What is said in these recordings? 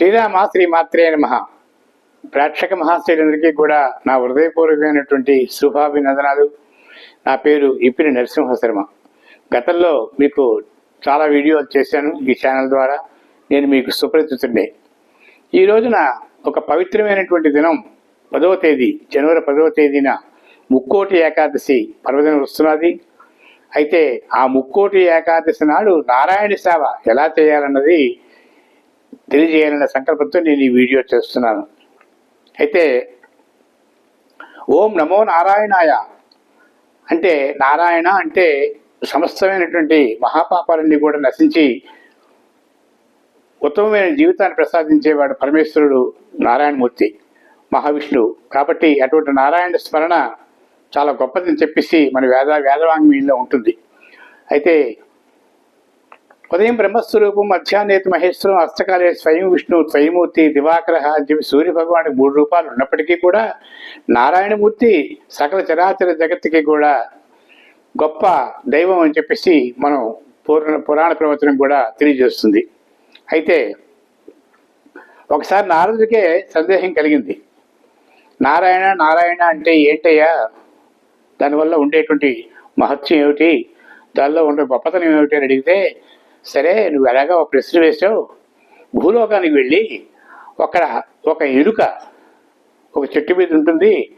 శ్రీరామ శ్రీ మాత్రే నమ. ప్రేక్షక మహాశైలందరికీ కూడా నా హృదయపూర్వకమైనటువంటి శుభాభినందనాలు. నా పేరు ఇప్పిరి నరసింహ శర్మ గతంలో మీకు చాలా వీడియోలు చేశాను ఈ ఛానల్ ద్వారా. నేను మీకు సుపరిచితుండే ఈ రోజున ఒక పవిత్రమైనటువంటి దినం పదవ తేదీ జనవరి పదవ తేదీన ముక్కోటి ఏకాదశి పర్వదినం వస్తున్నది. అయితే ఆ ముక్కోటి ఏకాదశి నాడు నారాయణ సేవ ఎలా చేయాలన్నది తెలియజేయాలన్న సంకల్పంతో నేను ఈ వీడియో చేస్తున్నాను. అయితే ఓం నమో నారాయణాయ. అంటే నారాయణ అంటే సమస్తమైనటువంటి మహాపాపాలన్నీ కూడా నశించి ఉత్తమమైన జీవితాన్ని ప్రసాదించేవాడు పరమేశ్వరుడు నారాయణమూర్తి మహావిష్ణువు. కాబట్టి అటువంటి నారాయణ స్మరణ చాలా గొప్పదని చెప్పేసి మన వేద వేదవాంగ్మయంలో ఉంటుంది. అయితే ఉదయం బ్రహ్మస్వరూపం మధ్యాహ్నేతి మహేశ్వరం అస్తకాలే స్వయం విష్ణు త్వయమూర్తి దివాకర అని సూర్య భగవానికి మూడు రూపాలు ఉన్నప్పటికీ కూడా నారాయణమూర్తి సకల చరాచర జగత్తుకి కూడా గొప్ప దైవం అని చెప్పేసి మనం పూర్ణ పురాణ ప్రవచనం కూడా తెలియజేస్తుంది. అయితే ఒకసారి నారదుడికే సందేహం కలిగింది. నారాయణ నారాయణ అంటే ఏంటయ్యా? దానివల్ల ఉండేటువంటి మహత్యం ఏమిటి? దానిలో ఉండే గొప్పతనం ఏమిటి అని అడిగితే సరే నువ్వు ఎలాగా ఒక ప్రశ్న వేసావు భూలోకానికి వెళ్ళి అక్కడ ఒక ఎలుక ఒక చెట్టు మీద ఉంటుంది.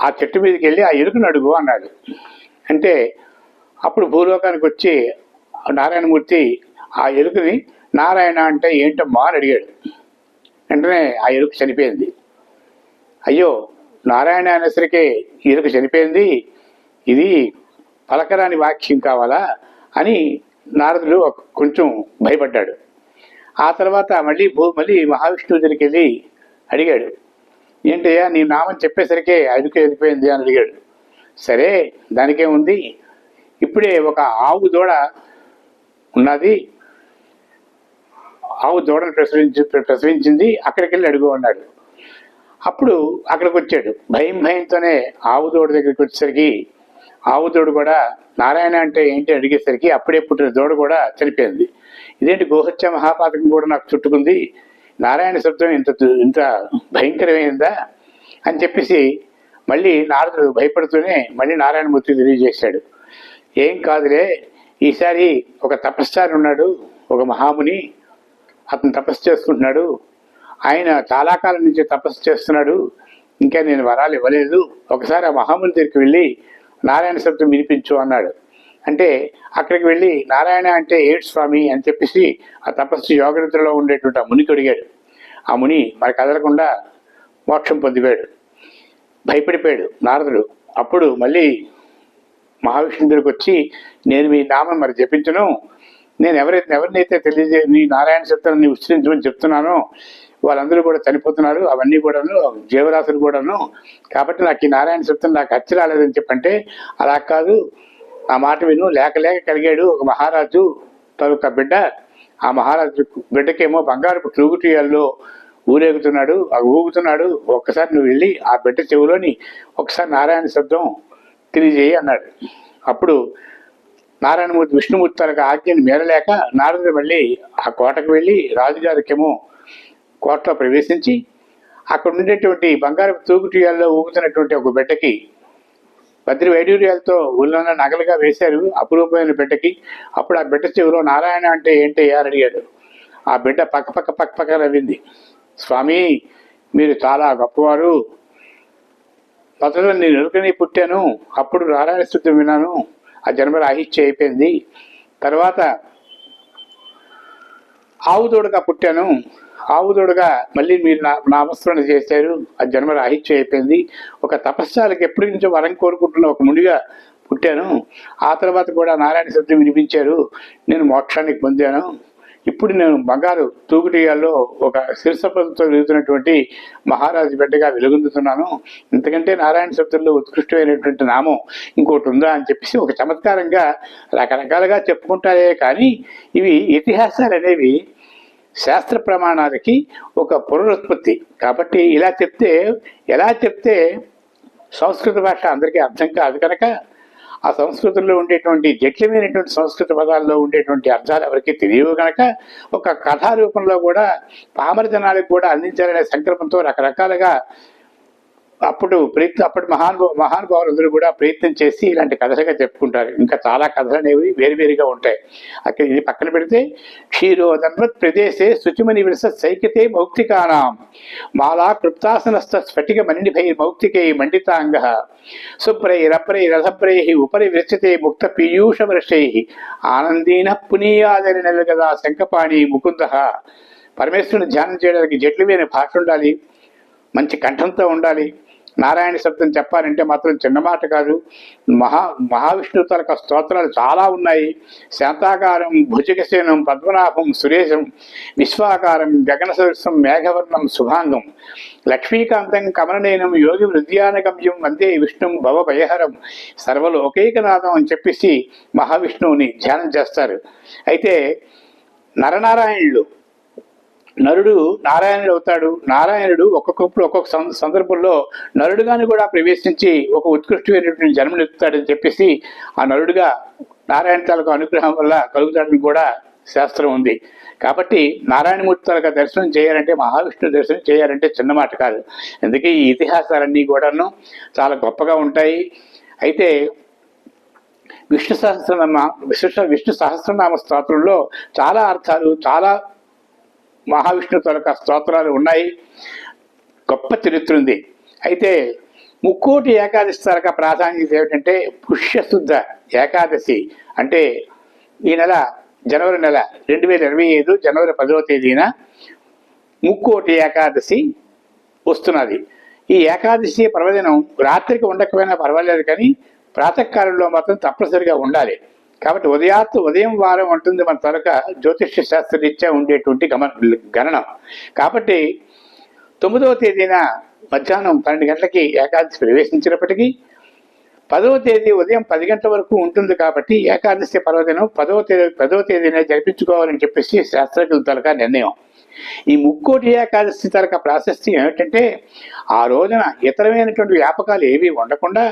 ఆ చెట్టు మీదకి వెళ్ళి ఆ ఎలుకను అడుగు అన్నాడు. అంటే అప్పుడు భూలోకానికి వచ్చి నారాయణమూర్తి ఆ ఎలుకని నారాయణ అంటే ఏంటమ్మా? అని అడిగాడు. వెంటనే ఆ ఎలుక చనిపోయింది. అయ్యో నారాయణ అనేసరికి ఎలుక చనిపోయింది. ఇది పలకరాని వాక్యం కావాలా? అని నారదుడు కొంచెం భయపడ్డాడు. ఆ తర్వాత మళ్ళీ భూ మళ్ళీ మహావిష్ణువు దగ్గరికి వెళ్ళి అడిగాడు ఏంటయ్యా నీ నామం చెప్పేసరికి అదుకు వెళ్ళిపోయింది? అని అడిగాడు. సరే దానికేముంది? ఇప్పుడే ఒక ఆవు దూడ ఉన్నది. ఆవు దూడను ప్రసవించి ప్రసవించింది. అక్కడికి వెళ్ళి అడుగు అన్నాడు. అప్పుడు అక్కడికి వచ్చాడు భయం భయంతోనే ఆవు దూడ దగ్గరికి వచ్చేసరికి ఆవు దూడ కూడా నారాయణ అంటే ఏంటి అడిగేసరికి అప్పుడే పుట్టిన దూడ కూడా చనిపోయింది. ఇదేంటి గోహత్య మహాపాతకం కూడా నాకు చుట్టుకుంది? నారాయణ శబ్దం ఇంత ఇంత భయంకరమైందా? అని చెప్పేసి మళ్ళీ నారదుడు భయపడుతూనే మళ్ళీ నారాయణమూర్తి తెలియజేశాడు. ఏం కాదులే ఈసారి ఒక తపస్సారి ఉన్నాడు ఒక మహాముని. అతను తపస్సు చేసుకుంటున్నాడు. ఆయన చాలా కాలం నుంచి తపస్సు చేస్తున్నాడు. ఇంకా నేను వరాలు ఇవ్వలేదు. ఒకసారి ఆ మహాముని దగ్గరికి వెళ్ళి నారాయణ శబ్దం వినిపించు అన్నాడు. అంటే అక్కడికి వెళ్ళి నారాయణ అంటే ఏడు స్వామి అని చెప్పేసి ఆ తపస్సు యోగనిద్రలో ఉండేటువంటి ఆ మునికి అడిగాడు. ఆ ముని మరి కదలకుండా మోక్షం పొందిపోయాడు. భయపడిపోయాడు నారదుడు. అప్పుడు మళ్ళీ మహావిష్ణువు దగ్గరికి వచ్చి నేను మీ నామం మరి జపించను. నేను ఎవరైతే ఎవరినైతే తెలియజే నీ నారాయణ శబ్దాన్ని ఉచ్చరించమని చెప్తున్నానో వాళ్ళందరూ కూడా చనిపోతున్నారు. అవన్నీ కూడాను జీవరాశులు కూడాను. కాబట్టి నాకు ఈ నారాయణ శబ్దం నాకు అచ్చి రాలేదని చెప్పంటే అలా కాదు. ఆ మాట విను. లేక లేక కలిగాడు ఒక మహారాజు. తొలక బిడ్డ. ఆ మహారాజు బిడ్డకేమో బంగారపు తూగుటియాల్లో ఊరేగుతున్నాడు. ఆ ఊగుతున్నాడు. ఒక్కసారి నువ్వు వెళ్ళి ఆ బిడ్డ చెవిలోని ఒకసారి నారాయణ శబ్దం తెలియజేయి అన్నాడు. అప్పుడు నారాయణమూర్తి విష్ణుమూర్తి తనకు ఆజ్ఞని మేరలేక నారదుడు మళ్ళీ ఆ కోటకు వెళ్ళి రాజుగారికేమో కోటలో ప్రవేశించి అక్కడ ఉండేటువంటి బంగారు తూగుటియాల్లో ఊగుతున్నటువంటి ఒక బిడ్డకి బద్రి వైడూర్యాలతో ఊళ్ళో నగలుగా వేశారు అపురూపమైన బిడ్డకి. అప్పుడు ఆ బిడ్డ చెవిలో నారాయణ అంటే ఏంటి? అని అడిగాడు. ఆ బిడ్డ పక్క పక్క పక్క పక్క నవ్వింది. స్వామి మీరు చాలా గొప్పవారు. మొదట నేను ఎరుకని పుట్టాను. అప్పుడు నారాయణ స్థుతి విన్నాను. ఆ జన్మ రాహిత్య అయిపోయింది. తర్వాత ఆవుదోడుగా పుట్టాను. ఆవుదోడుగా మళ్ళీ మీరు నా నామస్మరణ చేశారు. ఆ జన్మ రాహిత్యం అయిపోయింది. ఒక తపస్సాలకు ఎప్పటి నుంచో వరం కోరుకుంటున్న ఒక మునిగా పుట్టాను. ఆ తర్వాత కూడా నారాయణ శబ్దం వినిపించారు. నేను మోక్షానికి పొందాను. ఇప్పుడు నేను బంగారు తూగుటియాల్లో ఒక శిరసపదతో వెలుగుతున్నటువంటి మహారాజు బిడ్డగా వెలుగొందుతున్నాను. ఇంతకంటే నారాయణ శబ్దంలో ఉత్కృష్టమైనటువంటి నామం ఇంకోటి ఉందా అని చెప్పేసి ఒక చమత్కారంగా రకరకాలుగా చెప్పుకుంటారే కానీ ఇవి ఇతిహాసాలు అనేవి శాస్త్ర ప్రమాణాలకి ఒక పునరుత్పత్తి. కాబట్టి ఇలా చెప్తే ఎలా చెప్తే సంస్కృత భాష అందరికీ అర్థం కాదు కనుక ఆ సంస్కృతంలో ఉండేటువంటి జటిలమైనటువంటి సంస్కృత పదాల్లో ఉండేటువంటి అర్థాలు ఎవరికి తెలియవు కనుక ఒక కథా రూపంలో కూడా పామర జనాలకు కూడా అందించాలనే సంకల్పంతో రకరకాలుగా అప్పుడు ప్రయత్నం అప్పటి మహానుభావ మహానుభావులందరూ కూడా ప్రయత్నం చేసి ఇలాంటి కథలుగా చెప్పుకుంటారు. ఇంకా చాలా కథలు అనేవి వేరువేరుగా ఉంటాయి. అక్కడ ఇది పక్కన పెడితే క్షీరోదన్వత్ ప్రదేశే శుచిమని విరస సైకితే మౌక్తికానాం. మాలా కృప్తాసనస్థ స్ఫటిక మణిభై మౌక్తికై మండితాంగ. శుభ్రై రప్రై రథప్రై ఉపరి విరచితే ముక్త పీయూష వర్షై ఆనందీన పునీయాదని నెలగదా శంఖపాణి ముకుంద. పరమేశ్వరుని ధ్యానం చేయడానికి జట్లు మీద భాష ఉండాలి. మంచి కంఠంతో ఉండాలి. నారాయణ శబ్దం చెప్పాలంటే మాత్రం చిన్న మాట కాదు. మహా మహావిష్ణువు తలక స్తోత్రాలు చాలా ఉన్నాయి. శాంతాకారం భుజగసేనం పద్మనాభం సురేశం విశ్వాకారం గగన సదృశం మేఘవర్ణం శుభాంగం లక్ష్మీకాంతం కమలనయనం యోగి హృదయానగమ్యం వందే విష్ణుం భవభయహరం సర్వలోకైకనాథం అని చెప్పేసి మహావిష్ణువుని ధ్యానం చేస్తారు. అయితే నరనారాయణులు నరుడు నారాయణుడు అవుతాడు. నారాయణుడు ఒక్కొక్కప్పుడు ఒక్కొక్క సం- సందర్భంలో నరుడుగాను కూడా ప్రవేశించి ఒక ఉత్కృష్టమైనటువంటి జన్మను చెప్పేసి ఆ నరుడుగా నారాయణ తాలూకు అనుగ్రహం వల్ల కలుగుతాడని కూడా శాస్త్రం ఉంది. కాబట్టి నారాయణమూర్తి తాలూకా దర్శనం చేయాలంటే మహావిష్ణు దర్శనం చేయాలంటే చిన్న మాట కాదు. అందుకే ఈ ఇతిహాసాలన్నీ కూడాను చాలా గొప్పగా ఉంటాయి. అయితే విష్ణు సహస్రనామ విష్ణు విష్ణు సహస్రనామ స్తోత్రంలో చాలా అర్థాలు చాలా మహావిష్ణు తాలూకా స్తోత్రాలు ఉన్నాయి. గొప్ప చరిత్ర ఉంది. అయితే ముక్కోటి ఏకాదశి తరక ప్రాధాన్యత ఏమిటంటే పుష్యశుద్ధ ఏకాదశి. అంటే ఈ నెల జనవరి నెల రెండు వేల ఇరవై ఐదు జనవరి పదవ తేదీన ముక్కోటి ఏకాదశి వస్తున్నది. ఈ ఏకాదశి పర్వదినం రాత్రికి ఉండకపోయినా పర్వాలేదు కానీ ప్రాతకాలంలో మాత్రం తప్పనిసరిగా ఉండాలి. కాబట్టి ఉదయాత్ ఉదయం వారం ఉంటుంది మన తొలక జ్యోతిష్య శాస్త్రరీత్యా ఉండేటువంటి గమన గణనం. కాబట్టి తొమ్మిదవ తేదీన మధ్యాహ్నం పన్నెండు గంటలకి ఏకాదశి ప్రవేశించినప్పటికీ పదవ తేదీ ఉదయం పది గంటల వరకు ఉంటుంది కాబట్టి ఏకాదశి పర్వదినం పదవ తేదీ పదవ తేదీనే జరిపించుకోవాలని చెప్పేసి శాస్త్రజ్ఞుల తలక నిర్ణయం. ఈ ముక్కోటి ఏకాదశి తరక ప్రాశస్త్యం ఏమిటంటే ఆ రోజున ఇతరమైనటువంటి వ్యాపకాలు ఏవి ఉండకుండా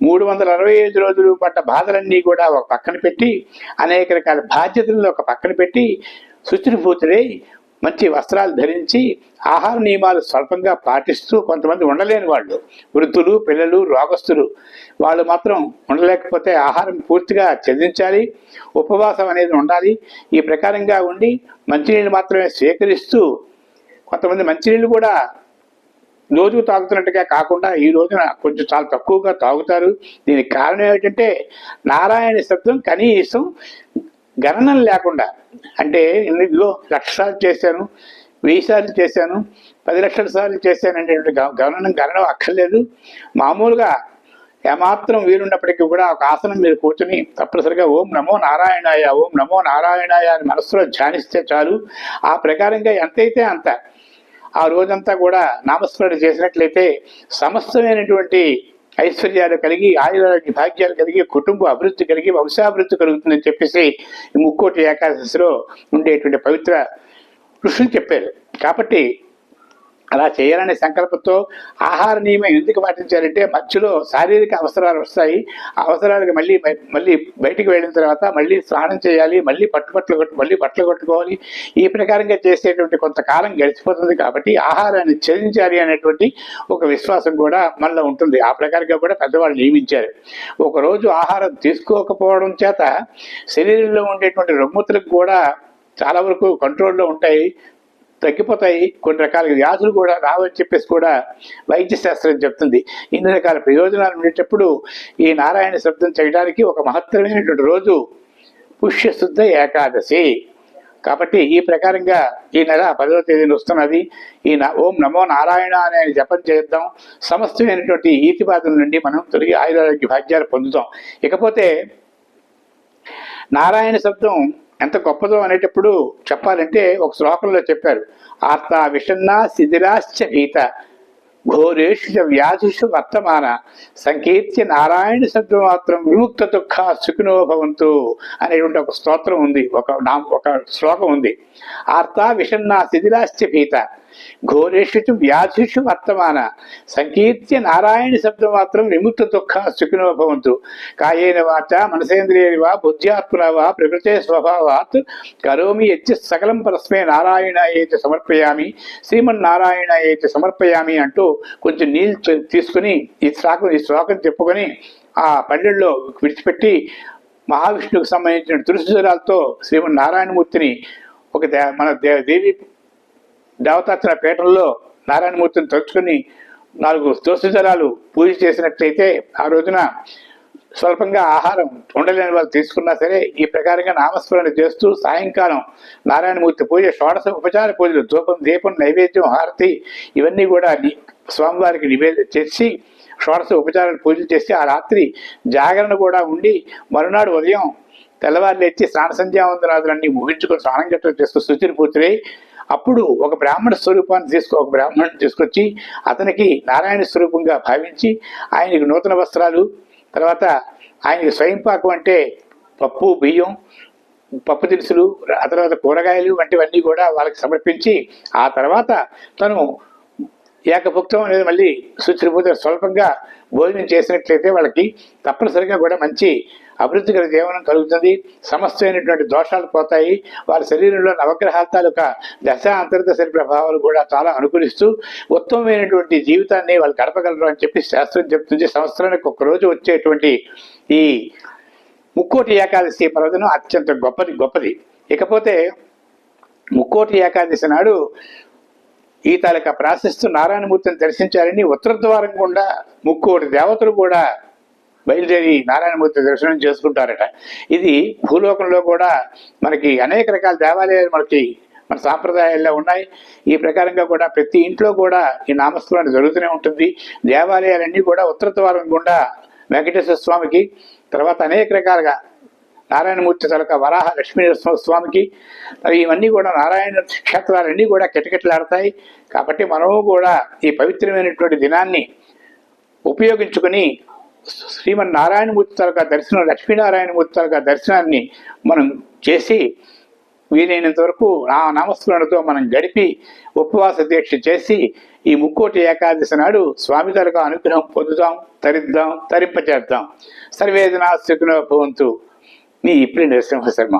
మూడు వందల అరవై ఐదు రోజులు పడ్డ బాధలన్నీ కూడా ఒక పక్కన పెట్టి అనేక రకాల బాధ్యతలను ఒక పక్కన పెట్టి శుచిర్భూతుడై మంచి వస్త్రాలు ధరించి ఆహార నియమాలు స్వల్పంగా పాటిస్తూ కొంతమంది ఉండలేని వాళ్ళు. వృద్ధులు పిల్లలు రోగస్తులు. వాళ్ళు మాత్రం ఉండలేకపోతే ఆహారం పూర్తిగా త్యజించాలి ఉపవాసం అనేది ఉండాలి. ఈ ప్రకారంగా ఉండి మంచినీళ్ళు మాత్రమే స్వీకరిస్తూ కొంతమంది మంచినీళ్ళు కూడా రోజుకు తాగుతున్నట్టుగా కాకుండా ఈ రోజున కొంచెం చాలా తక్కువగా తాగుతారు. దీనికి కారణం ఏమిటంటే నారాయణ శబ్దం కనీసం గణనం లేకుండా అంటే ఇదిగో లక్ష సార్లు చేశాను వెయ్యి సార్లు చేశాను పది లక్షల సార్లు చేశాను అనేటువంటి గమనం గణనం అక్కర్లేదు. మామూలుగా ఏమాత్రం వీలున్నప్పటికీ కూడా ఒక ఆసనం మీరు కూర్చుని తప్పనిసరిగా ఓం నమో నారాయణాయ ఓం నమో నారాయణాయ అని మనస్సులో ధ్యానిస్తే చాలు. ఆ ప్రకారంగా ఎంతైతే అంత ఆ రోజంతా కూడా నామస్మరణ చేసినట్లయితే సమస్తమైనటువంటి ఐశ్వర్యాలు కలిగి ఆయురారోగ్య భాగ్యాలు కలిగి కుటుంబ అభివృద్ధి కలిగి వంశాభివృద్ధి కలుగుతుందని చెప్పేసి ఈ ముక్కోటి ఏకాదశిలో ఉండేటువంటి పవిత్ర ఋషులు చెప్పారు. కాబట్టి అలా చేయాలనే సంకల్పంతో ఆహార నియమం ఎందుకు పాటించారంటే మధ్యలో శారీరక అవసరాలు వస్తాయి. ఆ అవసరాలకు మళ్ళీ మళ్ళీ బయటికి వెళ్ళిన తర్వాత మళ్ళీ స్నానం చేయాలి మళ్ళీ పట్టుబట్టలు కొట్టు మళ్ళీ బట్టలు కొట్టుకోవాలి. ఈ ప్రకారంగా చేసేటువంటి కొంతకాలం గడిచిపోతుంది కాబట్టి ఆహారాన్ని ఛేదించాలి అనేటువంటి ఒక విశ్వాసం కూడా మనలో ఉంటుంది. ఆ ప్రకారంగా కూడా పెద్దవాళ్ళు నియమించారు. ఒకరోజు ఆహారం తీసుకోకపోవడం చేత శరీరంలో ఉండేటువంటి రుగ్మతులకు కూడా చాలా వరకు కంట్రోల్లో ఉంటాయి. తగ్గిపోతాయి. కొన్ని రకాల వ్యాధులు కూడా రావని చెప్పేసి కూడా వైద్య శాస్త్రం చెప్తుంది. ఇన్ని రకాల ప్రయోజనాలు ఉండేటప్పుడు ఈ నారాయణ శబ్దం చేయడానికి ఒక మహత్తరమైనటువంటి రోజు పుష్యశుద్ధ ఏకాదశి. కాబట్టి ఈ ప్రకారంగా ఈ నెల పదవ తేదీన వస్తున్నది. ఈ ఓం నమో నారాయణ అనే జపం చేద్దాం. సమస్తమైనటువంటి ఈతి బాధల నుండి మనం తొలగి ఆయురారోగ్య భాగ్యాలు పొందుతాం. ఇకపోతే నారాయణ శబ్దం ఎంత గొప్పదో అనేటప్పుడు చెప్పాలంటే ఒక శ్లోకంలో చెప్పారు. ఆర్త విషన్న శిథిరాశ్చ భీత ఘోరేషు వ్యాధిషు వ్యాధుషు వర్తమాన సంకీర్త్య నారాయణ శబ్దం మాత్రం విముక్త దుఃఖ సుఖినోభవంతు అనేటువంటి ఒక స్తోత్రం ఉంది. ఒక నా ఒక శ్లోకం ఉంది. ఆర్త విషన్న శిథిరాశ్చ భీత ఘోరేషు వ్యాధిషు వర్తమాన. సంకీర్త్య నారాయణ శబ్దం మాత్రం విముక్త దుఃఖ సుఖినో భవంతు. కాయేన వాచ మనసేంద్రియేణ వా బుద్ధ్యాత్మన వా ప్రకృతే స్వభావాత్. కరోమి యత్ సకలం పరస్మే నారాయణ ఏతి సమర్పయామి. శ్రీమన్నారాయణ ఏతి సమర్పయామి అంటూ కొంచెం నీళ్ళు తీసుకుని ఈ శ్లోకం ఈ శ్లోకం చెప్పుకొని ఆ పల్లెల్లో విడిచిపెట్టి మహావిష్ణువుకు సంబంధించిన తులసిజరాలతో శ్రీమన్ నారాయణమూర్తిని ఒక దే మన దే దేవి దేవతాత్ర పీఠంలో నారాయణమూర్తిని తలుచుకుని నాలుగు తులసిజరాలు పూజ చేసినట్లయితే ఆ రోజున స్వల్పంగా ఆహారం ఉండలేని వాళ్ళు తీసుకున్నా సరే ఈ ప్రకారంగా నామస్మరణ చేస్తూ సాయంకాలం నారాయణమూర్తి పూజ షోడశ ఉపచార పూజలు ధూపం దీపం నైవేద్యం హారతి ఇవన్నీ కూడా స్వామివారికి నివేదన చేసి షోడశ ఉపచారాలు పూజలు చేసి ఆ రాత్రి జాగరణ కూడా ఉండి మరునాడు ఉదయం తెల్లవారు లేచి స్నాన సంధ్యావందనాదులన్నీ ముగించుకొని స్నానం గట్రా చేస్తూ శుచిని పూర్తి అప్పుడు ఒక బ్రాహ్మణ స్వరూపాన్ని తీసుకు ఒక బ్రాహ్మణుని తీసుకొచ్చి అతనికి నారాయణ స్వరూపంగా భావించి ఆయనకి నూతన వస్త్రాలు తర్వాత ఆయనకి స్వయంపాకం అంటే పప్పు బియ్యం పప్పు దినుసులు ఆ తర్వాత కూరగాయలు వంటివన్నీ కూడా వాళ్ళకి సమర్పించి ఆ తర్వాత తను ఏకభుక్తం అనేది మళ్ళీ శుచిపూజ స్వల్పంగా భోజనం చేసినట్లయితే వాళ్ళకి తప్పనిసరిగా కూడా మంచి అభివృద్ధి గల జీవనం కలుగుతుంది. సమస్తమైనటువంటి దోషాలు పోతాయి. వారి శరీరంలో నవగ్రహాల తాలూకా దశ అంతర్దశ ప్రభావాలు కూడా చాలా అనుకూలిస్తూ ఉత్తమమైనటువంటి జీవితాన్ని వాళ్ళు గడపగలరు అని చెప్పి శాస్త్రం చెప్తుంది. సంవత్సరానికి ఒక రోజు వచ్చేటువంటి ఈ ముక్కోటి ఏకాదశి పర్వదనం అత్యంత గొప్పది గొప్పది. ఇకపోతే ముక్కోటి ఏకాదశి నాడు ఈ తాలూకా ప్రాశిస్తూ నారాయణమూర్తిని దర్శించాలని ఉత్తర ద్వారం గుండా ముక్కోటి దేవతలు కూడా బయలుదేరి నారాయణమూర్తి దర్శనం చేసుకుంటారట. ఇది భూలోకంలో కూడా మనకి అనేక రకాల దేవాలయాలు మనకి మన సాంప్రదాయాల్లో ఉన్నాయి. ఈ ప్రకారంగా కూడా ప్రతి ఇంట్లో కూడా ఈ నామస్మరణ జరుగుతూనే ఉంటుంది. దేవాలయాలన్నీ కూడా ఉత్తర ద్వారం గుండా వెంకటేశ్వర స్వామికి తర్వాత అనేక రకాలుగా నారాయణమూర్తి తలక వరాహ లక్ష్మీ స్వామికి మరి ఇవన్నీ కూడా నారాయణ క్షేత్రాలన్నీ కూడా కిటకిటలాడతాయి. కాబట్టి మనము కూడా ఈ పవిత్రమైనటువంటి దినాన్ని ఉపయోగించుకొని శ్రీమన్నారాయణమూర్తి తలక దర్శనం లక్ష్మీనారాయణమూర్తి తలక దర్శనాన్ని మనం చేసి వీలైనంత వరకు ఆ నామస్మరణతో మనం గడిపి ఉపవాస దీక్ష చేసి ఈ ముక్కోటి ఏకాదశి నాడు స్వామి తరగ అనుగ్రహం పొందుదాం తరిద్దాం తరింపచేద్దాం సర్వేదనా సుఖినో భవంతు. మీ ఇప్పుడు నరసింహ శర్మ